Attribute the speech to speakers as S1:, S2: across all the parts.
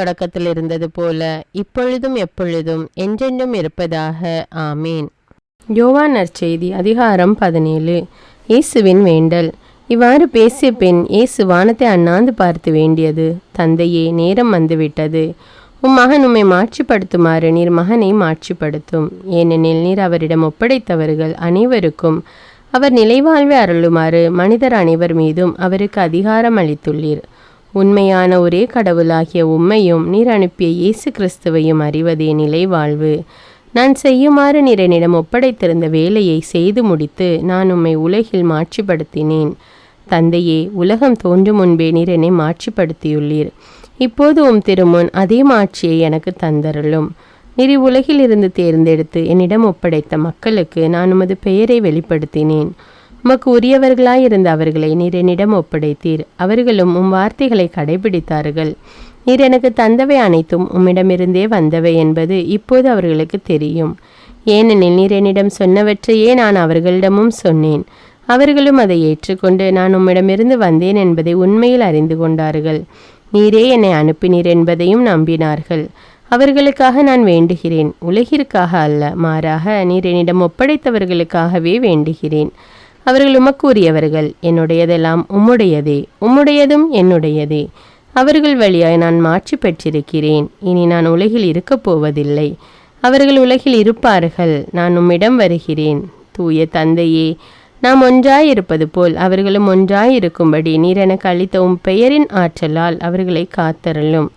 S1: தொடக்கத்தில் இருந்தது போல இப்பொழுதும் எப்பொழுதும் என்றென்றும் இருப்பதாக. ஆமீன். யோவான் நற்செய்தி அதிகாரம் பதினேழு. இயேசுவின் வேண்டல். இவ்வாறு பேசிய பின் இயேசு வானத்தை அண்ணாந்து பார்த்து வேண்டியது தந்தையே நேரம் வந்துவிட்டது. உம் மகன் உம்மை மாட்சிப்படுத்துமாறு நீர் மகனை மாட்சிப்படுத்தும். ஏனெனில் நீர் அவரிடம் ஒப்படைத்தவர்கள் அனைவருக்கும் அவர் நிலைவாழ்வை அருளுமாறு மனிதர் அனைவர் மீதும் அவருக்கு அதிகாரம் அளித்துள்ளீர். உண்மையான ஒரே கடவுளாகிய உம்மையும் நீர் அனுப்பிய இயேசு கிறிஸ்துவையும் அறிவதே நிலைவாழ்வு நான் செய்யுமாறு நீர் என்னிடம் ஒப்படைத்திருந்த வேலையை செய்து முடித்து நான் உம்மை உலகில் மாட்சிப்படுத்தினேன். தந்தையே உலகம் தோன்றும் முன்பே நீர் என்னை மாட்சிப்படுத்தியுள்ளீர்.
S2: இப்போது உம் திருமுன் அதே மாட்சியை எனக்கு தந்தருளும். நீர் உலகிலிருந்து தேர்ந்தெடுத்து என்னிடம் ஒப்படைத்த மக்களுக்கு நான் உமது பெயரை வெளிப்படுத்தினேன். உமக்கு உரியவர்களாயிருந்த அவர்களை நீர் என்னிடம் ஒப்படைத்தீர். அவர்களும் உம் வார்த்தைகளை கடைபிடித்தார்கள். நீர் எனக்கு தந்தவை அனைத்தும் உம்மிடமிருந்தே வந்தவை என்பது இப்போது அவர்களுக்கு தெரியும். ஏனெனில் நீர் என்னிடம் சொன்னவற்றையே நான் அவர்களிடமும் சொன்னேன். அவர்களும் அதை ஏற்றுக்கொண்டு நான் உம்மிடமிருந்து வந்தேன் என்பதை உண்மையில் அறிந்து கொண்டார்கள். நீரே என்னை அனுப்பினீர் என்பதையும் நம்பினார்கள். அவர்களுக்காக நான் வேண்டுகிறேன். உலகிற்காக அல்ல மாறாக நீர் என்னிடம் ஒப்படைத்தவர்களுக்காகவே வேண்டுகிறேன். அவர்கள் உமக்குரியவர்கள். என்னுடையதெல்லாம் உம்முடையதே. உம்முடையதும் என்னுடையதே. அவர்கள் வழியாய் நான் மாற்றி பெற்றிருக்கிறேன். இனி நான் உலகில் இருக்கப் போவதில்லை. அவர்கள் உலகில் இருப்பார்கள். நான் உம்மிடம் வருகிறேன். தூய தந்தையே நாம் ஒன்றாயிருப்பது போல் அவர்களும் ஒன்றாயிருக்கும்படி நீர் எனக்கு அளித்த உம் பெயரின் ஆற்றலால் அவர்களை காத்தருளும்.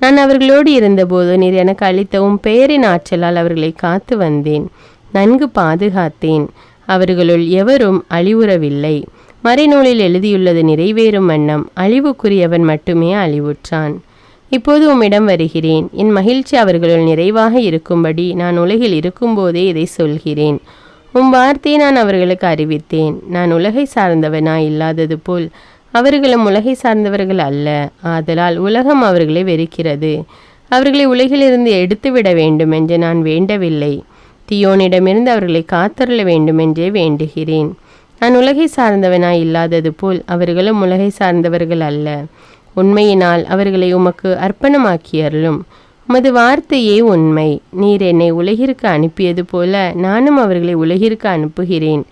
S2: நான் அவர்களோடு இருந்தபோது நீர் எனக்கு அளித்த உம் பெயரின் ஆற்றலால் அவர்களை காத்து வந்தேன். நன்கு பாதுகாத்தேன். அவர்களுள் எவரும் அழிவுறவில்லை. மறைநூலில் எழுதியுள்ளது நிறைவேறும் வண்ணம் அழிவுக்குரியவன் மட்டுமே அழிவுற்றான். இப்போது உம்மிடம் வருகிறேன். என் மகிழ்ச்சி அவர்களுள் நிறைவாக இருக்கும்படி நான் உலகில் இருக்கும்போதே இதை சொல்கிறேன். உம் வார்த்தையை நான் அவர்களுக்கு அறிவித்தேன். நான் உலகை சார்ந்தவனா இல்லாதது போல் அவர்களும் உலகை சார்ந்தவர்கள் அல்ல. ஆதலால் உலகம் அவர்களை வெறுக்கிறது. அவர்களை உலகிலிருந்து எடுத்துவிட வேண்டும் என்று நான் வேண்டவில்லை. தியோனிடமிருந்து அவர்களை காத்தருள வேண்டுமென்றே வேண்டுகிறேன். நான் உலகை சார்ந்தவனாய் இல்லாதது போல் அவர்களும் உலகை சார்ந்தவர்கள் அல்ல. உண்மையினால் அவர்களை உமக்கு அர்ப்பணமாக்கியருளும். உமது வார்த்தையே உண்மை. நீர் என்னை உலகிற்கு அனுப்பியது போல நானும் அவர்களை உலகிற்கு அனுப்புகிறேன்.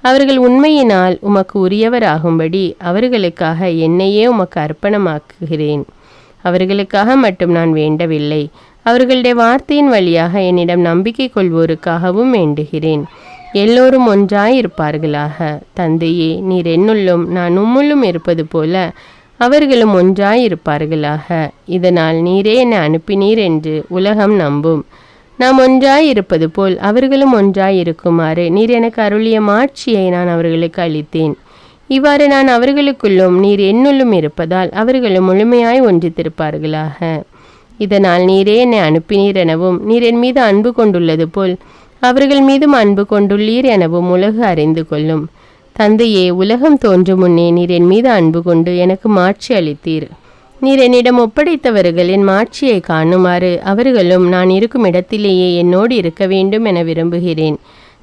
S2: அவர்கள் உண்மையினால் உமக்கு உரியவராகும்படி அவர்களுக்காக என்னையே உமக்கு அர்ப்பணமாக்குகிறேன். அவர்களுக்காக மட்டும் நான் வேண்டவில்லை. அவர்களுடைய வார்த்தையின் வழியாக என்னிடம் நம்பிக்கை கொள்வோருக்காகவும் வேண்டுகிறேன். எல்லோரும் ஒன்றாயிருப்பார்களாக. தந்தையே நீர் என்னுள்ளும் நான் உம்முள்ளும் இருப்பது போல அவர்களும் ஒன்றாயிருப்பார்களாக. இதனால் நீரே என்னை அனுப்பினீர் என்று உலகம் நம்பும். நாம் ஒன்றாயிருப்பது போல் அவர்களும் ஒன்றாயிருக்குமாறு நீர் எனக்கு அருளிய மாட்சியை நான் அவர்களுக்கு அளித்தேன். இவ்வாறு நான் அவர்களுக்குள்ளும் நீர் என்னுள்ளும் இருப்பதால் அவர்களும் முழுமையாய் ஒன்றித்திருப்பார்களாக. இதனால் நீரே என்னை அனுப்பினீர் எனவும் நீர் என் மீது அன்பு கொண்டுள்ளது போல் அவர்கள் மீதும் அன்பு கொண்டுள்ளீர் எனவும் உலகு அறிந்து கொள்ளும். தந்தையே உலகம் தோன்றும் முன்னே நீர் என் மீது அன்பு கொண்டு எனக்கு மாட்சி அளித்தீர். நீர் என்னிடம் ஒப்படைத்தவர்கள் என் மாட்சியை காணுமாறு அவர்களும் நான் இருக்கும் இடத்திலேயே என்னோடு இருக்க வேண்டும் என விரும்புகிறேன்.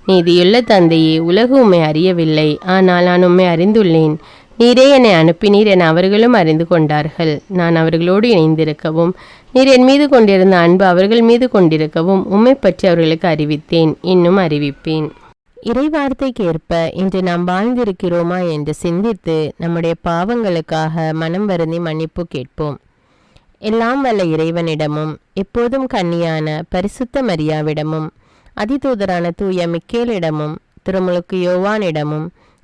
S2: நீதியுள்ள தந்தையே உலகு உம்மை அறியவில்லை ஆனால் நான் உம்மை அறிந்துள்ளேன். நீரே என்னை அனுப்பினீர் என அவர்களும் அறிந்து கொண்டார்கள். நான் அவர்களோடு இணைந்திருக்கவும் நீர் என் மீது கொண்டிருந்த அன்பு அவர்கள் மீது கொண்டிருக்கவும் உம்மை பற்றி அவர்களுக்கு அறிவித்தேன் இன்னும் அறிவிப்பேன். இறைவார்த்தைக்கேற்ப இன்று நாம் வாழ்ந்திருக்கிறோமா என்று சிந்தித்து நம்முடைய பாவங்களுக்காக மனம் வருந்தி மன்னிப்பு கேட்போம். எல்லாம் வல்ல இறைவனிடமும் எப்போதும் கன்னியான பரிசுத்த மரியாவிடமும் அதிதூதரான தூய மிக்கேலிடமும் திருமுழுக்கு யோவானிடமும்